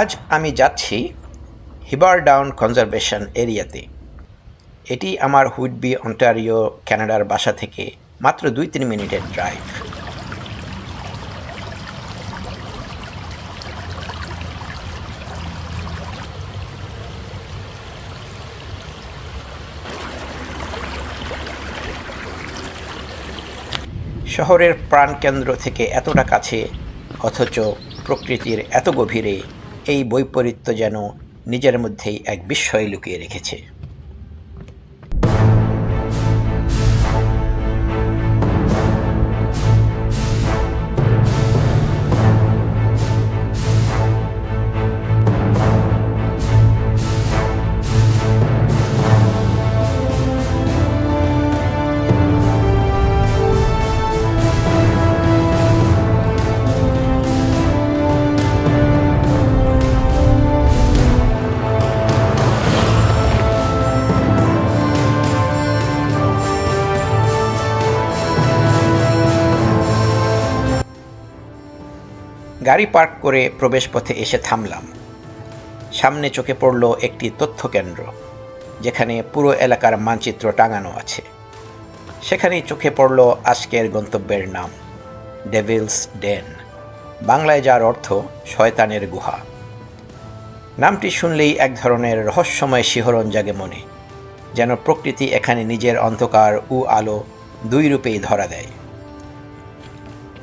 আজ আমি যাচ্ছি হিবার ডাউন কনজারভেশন এরিয়াতে। এটি আমার হুইডবি অন্টারিও কানাডার বাসা থেকে মাত্র দুই তিন মিনিটের ড্রাইভ। শহরের প্রাণকেন্দ্র থেকে এতটা কাছে, অথচ প্রকৃতির এত গভীরে এই বৈপরীত্য যেন নিজের মধ্যেই এক বিস্ময় লুকিয়ে রেখেছে। গাড়ি পার্ক করে প্রবেশপথে এসে থামলাম। সামনে চোখে পড়ল একটি তথ্য কেন্দ্র যেখানে পুরো এলাকার মানচিত্র টাঙানো আছে। সেখানেই চোখে পড়ল আজকের গন্তব্যের নাম, ডেভিলস ডেন, বাংলায় যার অর্থ শয়তানের গুহা। নামটি শুনলেই এক ধরনের রহস্যময় শিহরণ জাগে মনে, যেন প্রকৃতি এখানে নিজের অন্ধকার ও আলো দুই রূপেই ধরা দেয়।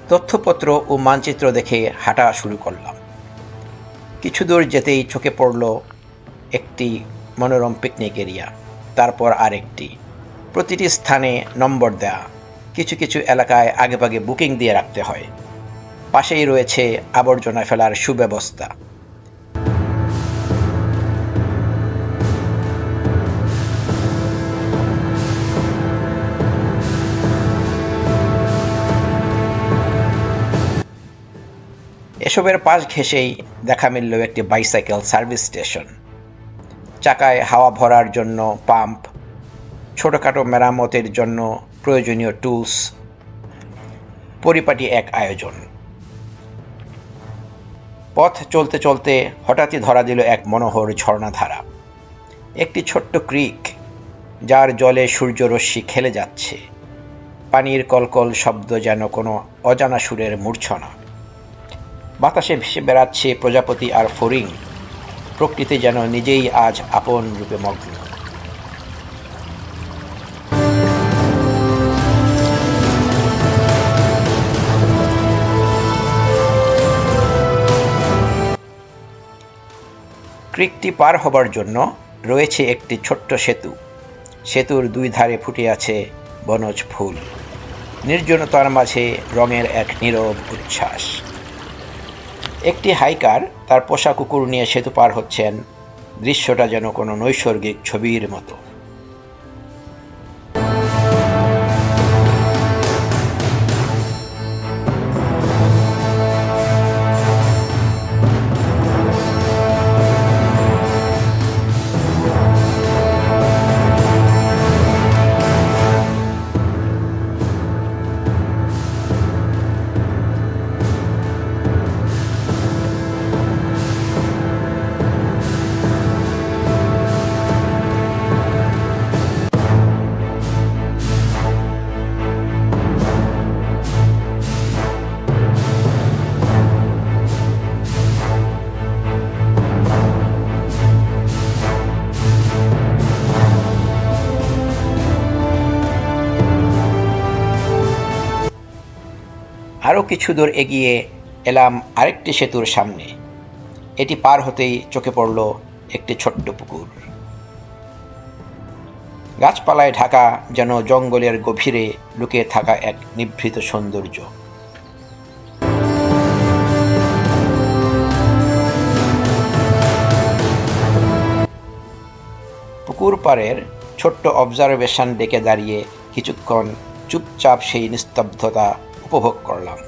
তথ্যপত্র ও মানচিত্র দেখে হাঁটা শুরু করলাম। কিছু দূর যেতেই চোখে পড়ল একটি মনোরম পিকনিক এরিয়া তারপর আরেকটি। প্রতিটি স্থানে নম্বর দেয়া, কিছু কিছু এলাকায় আগেভাগে বুকিং দিয়ে রাখতে হয়। পাশেই রয়েছে আবর্জনা ফেলার সুব্যবস্থা। এসবের পাশ ঘেঁষেই দেখা মিলল একটি বাইসাইকেল সার্ভিস স্টেশন। চাকায় হাওয়া ভরার জন্য পাম্প, ছোটোখাটো মেরামতের জন্য প্রয়োজনীয় টুলস, পরিপাটি এক আয়োজন। পথ চলতে চলতে হঠাৎই ধরা দিল এক মনোহর ঝর্ণাধারা। একটি ছোট্ট ক্রিক, যার জলে সূর্যরশ্মি খেলে যাচ্ছে। পানির কলকল শব্দ যেন কোনো অজানা সুরের মূর্ছনা। বাতাসে ভেসে বেড়াচ্ছে প্রজাপতি আর ফরিং প্রকৃতি যেন নিজেই আজ আপন রূপে মগ্ন। ক্রিকটি পার হবার জন্য রয়েছে একটি ছোট্ট সেতু। সেতুর দুই ধারে ফুটে আছে বনজ ফুল। নির্জনতার মাঝে রঙের এক নীরব উচ্ছ্বাস। একটি হাইকার তার পোষা কুকুর নিয়ে সেতু পার হচ্ছেন। দৃশ্যটা যেন কোনো নৈসর্গিক ছবির মতো। আরও কিছু দূর এগিয়ে এলাম আরেকটি সেতুর সামনে। এটি পার হতেই চোখে পড়ল একটি ছোট্ট পুকুর। গাছপালায় ঢাকা যেন জঙ্গলের গভীরে লুকিয়ে থাকা এক নিভৃত সৌন্দর্য। পুকুর পাড়ের ছোট্ট অবজারভেশন ডেকে দাঁড়িয়ে কিছুক্ষণ চুপচাপ সেই নিস্তব্ধতা উপভোগ করলাম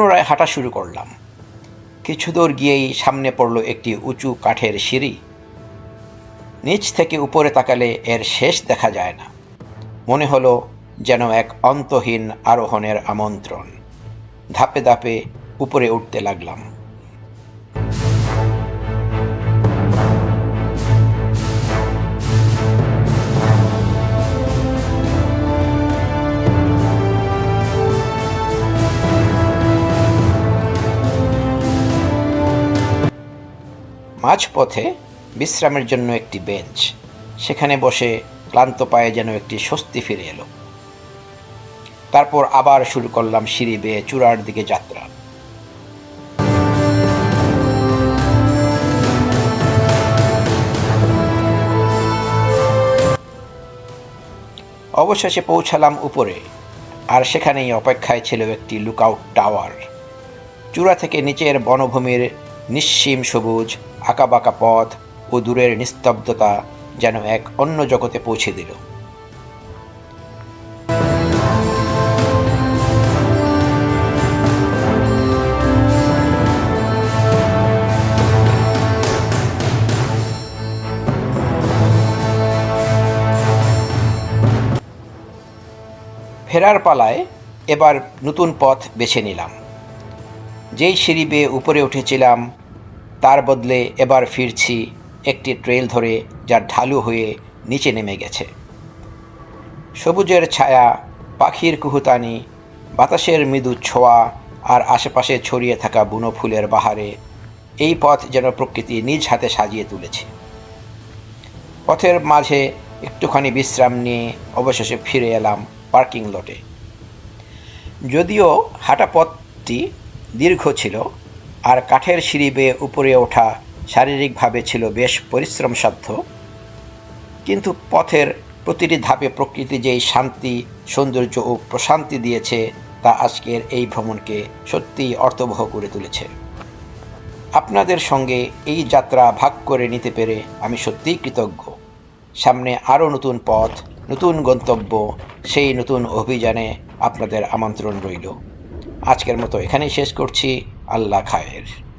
পুনরায় হাঁটা শুরু করলাম। কিছু দূর গিয়েই সামনে পড়ল একটি উঁচু কাঠের সিঁড়ি। নিচ থেকে উপরে তাকালে এর শেষ দেখা যায় না। মনে হলো যেন এক অন্তহীন আরোহণের আমন্ত্রণ। ধাপে ধাপে উপরে উঠতে লাগলাম। মাঝপথে বিশ্রামের জন্য একটি বেঞ্চ। সেখানে বসে ক্লান্ত পায়ে যেন একটি স্বস্তি ফিরে এলো। তারপর আবার শুরু করলাম সিঁড়ি বেয়ে চূড়ার দিকে যাত্রা। অবশেষে পৌঁছালাম উপরে, আর সেখানেই অপেক্ষায় ছিল একটি লুকআউট টাওয়ার চূড়া থেকে নিচের বনভূমির নিঃসীম সবুজ, আঁকাবাঁকা পথ ও দূরের নিস্তব্ধতা যেন এক অন্য জগতে পৌঁছে দিল। ফেরার পালায় এবার নতুন পথ বেছে নিলাম। যেই সিঁড়ি বেয়ে উপরে উঠেছিলাম, তার বদলে এবার ফিরছি একটি ট্রেল ধরে যা ঢালু হয়ে নিচে নেমে গেছে। সবুজের ছায়া, পাখির কুহুতানি, বাতাসের মৃদু ছোঁয়া আর আশেপাশে ছড়িয়ে থাকা বুনো ফুলের বাহারে এই পথ যেন প্রকৃতি নিজ হাতে সাজিয়ে তুলেছে। পথের মাঝে একটুখানি বিশ্রাম নিয়ে অবশেষে ফিরে এলাম পার্কিং লটে। যদিও হাঁটা পথটি দীর্ঘ ছিল, আর কাঠের সিঁড়ি বেয়ে উপরে ওঠা শারীরিকভাবে ছিল বেশ পরিশ্রমসাধ্য। কিন্তু পথের প্রতিটি ধাপে প্রকৃতি যেই শান্তি, সৌন্দর্য ও প্রশান্তি দিয়েছে, তা আজকের এই ভ্রমণকে সত্যিই অর্থবহ করে তুলেছে। আপনাদের সঙ্গে এই যাত্রা ভাগ করে নিতে পেরে আমি সত্যিই কৃতজ্ঞ। সামনে আরও নতুন পথ, নতুন গন্তব্য, সেই নতুন অভিযানে আপনাদের আমন্ত্রণ রইল। আজকের মতো এখানেই শেষ করছি। আল্লাহ খায়ের।